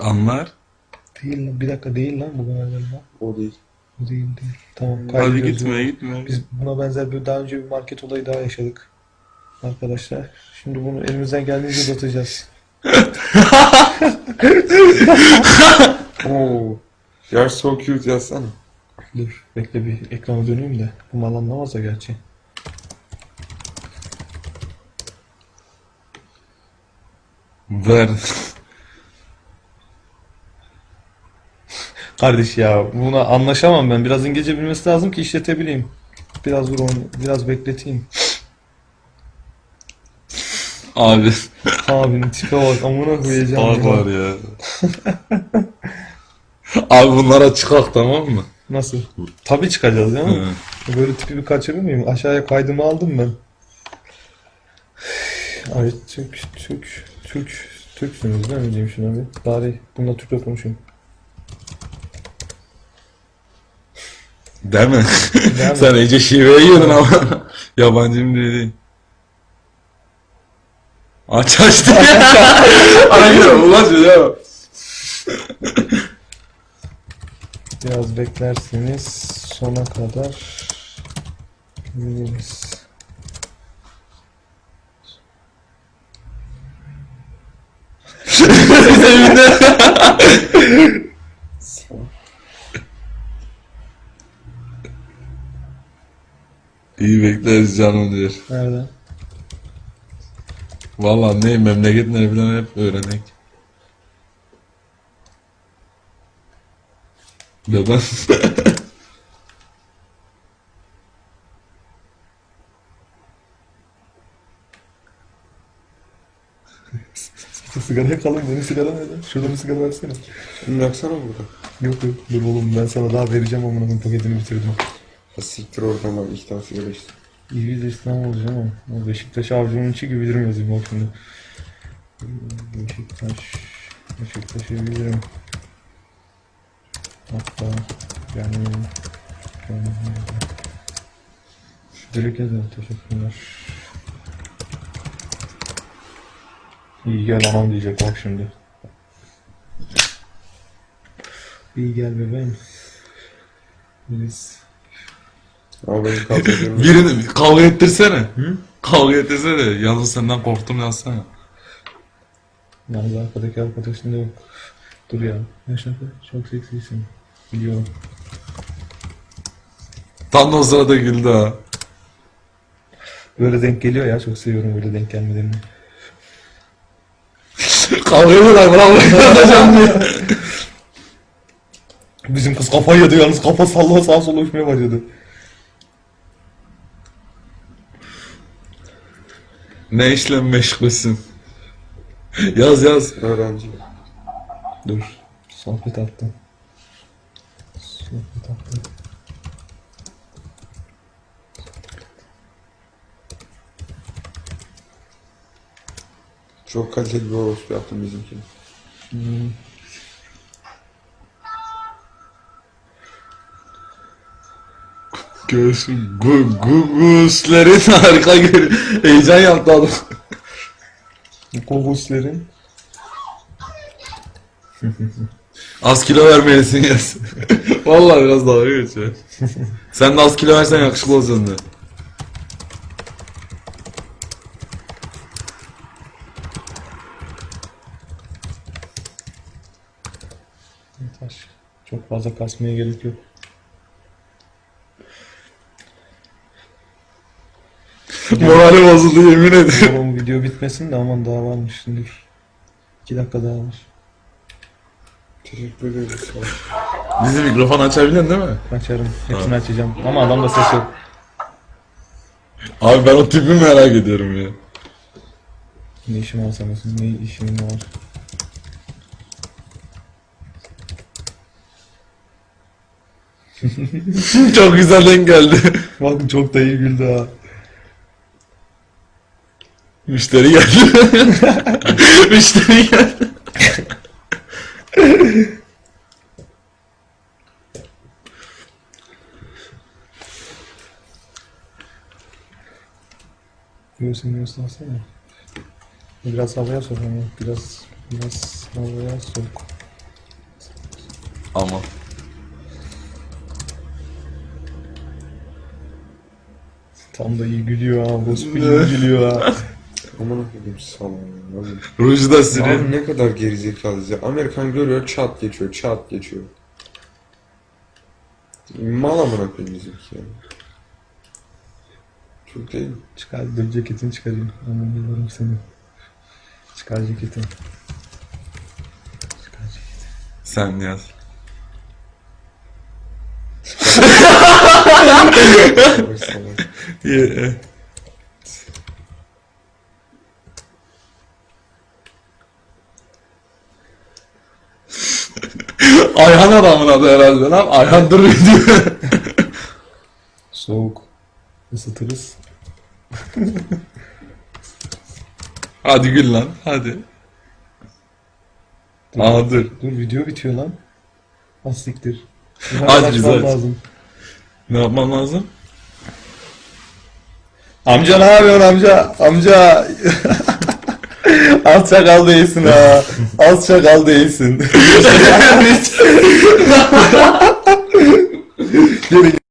Anlar. Değil lan. Bir dakika değil lan bu kadar galiba. O değil. Bu değil değil. Tamam Hadi kaydediyoruz. gitme gitme. Biz buna benzer bir daha önce bir market olayı daha yaşadık. Arkadaşlar. Şimdi bunu elimizden geldiğince uzatacağız. Oo. You're so cute yazsana. Dur bekle bir ekrana döneyim de. Bu mal anlamaz da gerçi. Ver. Kardeş ya buna anlaşamam ben. Biraz İngilizce bilmesi lazım ki işletebileyim. Biraz dur onu biraz bekleteyim. Abi. Abinin tipe bak amına koyacağım. Bak ya. var ya. Abi bunlara çıkak tamam mı? Nasıl? Tabii çıkacağız? Hı. Böyle tipi bir kaçırır mıyım? Aşağıya kaydımı aldım ben. Ay Türk, Türk, Türk, Türksünüz değil mi diyeyim şuna bir. Bari bununla Türkçe konuşayım. Değil mi? Değil mi? Sen iyice şiveye yiyordun ama. Yabancı mı değil. Aç aç diye. Aynen ulaşıyor ya. Biraz beklerseniz sona kadar biliriz. İyi bekleriz canım diyor. Nerede? Valla ne memleket ne bilen hep öğrenek. Ya ben Sigara yakalım benim sigara nerede? Şurada bir sigara versene. Bunu yaksana burada. Yok yok dur oğlum ben sana daha vereceğim amına koyayım paketini bitirdim. Ha, siktir oradan bak iki tane sigara içtim. İyi bir İslam olacağım ama o Beşiktaş avcunun içi gibi yazayım bak şimdi. Beşiktaş Beşiktaş'ı bilirim. Hatta yani Direkt yazalım teşekkürler. İyi gel anam diyecek bak şimdi. İyi gel bebeğim. Biz Ama benim kaldırdığım birini kavga ettirsene. Hı? Kavga ettirsene. Yalnız senden korktum yazsana. Yalnız arkadaki arkadaşın da yok. Dur ya. Ne şaka? Çok seksisin. Biliyorum. Tam da o sırada güldü ha. Böyle denk geliyor ya. Çok seviyorum böyle denk gelmelerini. kavga ediyorlar bravo. Yapacağım diye. Bizim kız kafayı yedi yalnız. Kafa sallaya sağa sola uçmaya başladı. Ne işle meşgulsün? yaz yaz. öğrenci. Dur. Sohbet attım. Sohbet attım. Çok kaliteli bir orospu yaptım bizimkini. Hmm. Göğsüm gu gu guslerin harika gör. Heyecan yaptı adam. Kovuslerin. Az kilo vermelisin yaz. Vallahi biraz dalga geçiyor. Sen de az kilo versen yakışıklı olacaksın. Yeter. Çok fazla kasmaya gerek yok. Morali bozuldu yemin ederim. Oğlum video bitmesin de aman daha varmış. Dur. İki dakika daha var. Teşekkür ederiz. Bizi mikrofon açabiliyorsun değil mi? Açarım. Hepsini açacağım. Ama adamda ses yok. Abi ben o tipi merak ediyorum ya. Ne işim var sanıyorsun? Ne işim var? Çok güzel denk geldi. Bak çok da iyi güldü ha. Müşteri geldi. Müşteri geldi. Göğsünü göstersene. Biraz havaya sok ama. Biraz, biraz havaya sok. Ama. Tam da iyi gülüyor ha. Gibi gülüyor ha. Aman okudum sana ya. Abi. Ne kadar gerizekalıyız ya. Amerikan görüyor çat geçiyor çat geçiyor. Mal amına koyayım bizimki ya. Çok değil mi? Çıkar dur ceketini çıkarayım. Aman yıllarım seni. Çıkar ceketini. Çıkar ceketini. Sen yaz. Salak. Ye- Ayhan adamın adı herhalde lan. Ayhan dur diyor. Soğuk. Isıtırız. Hadi gül lan. Hadi. Dur, Aa dur. Dur video bitiyor lan. Az siktir. Hadi güzel. Lazım. Ne yapmam lazım? Amca ne yapıyorsun amca? Amca. Az çakal değilsin ha. Az çakal değilsin. Geri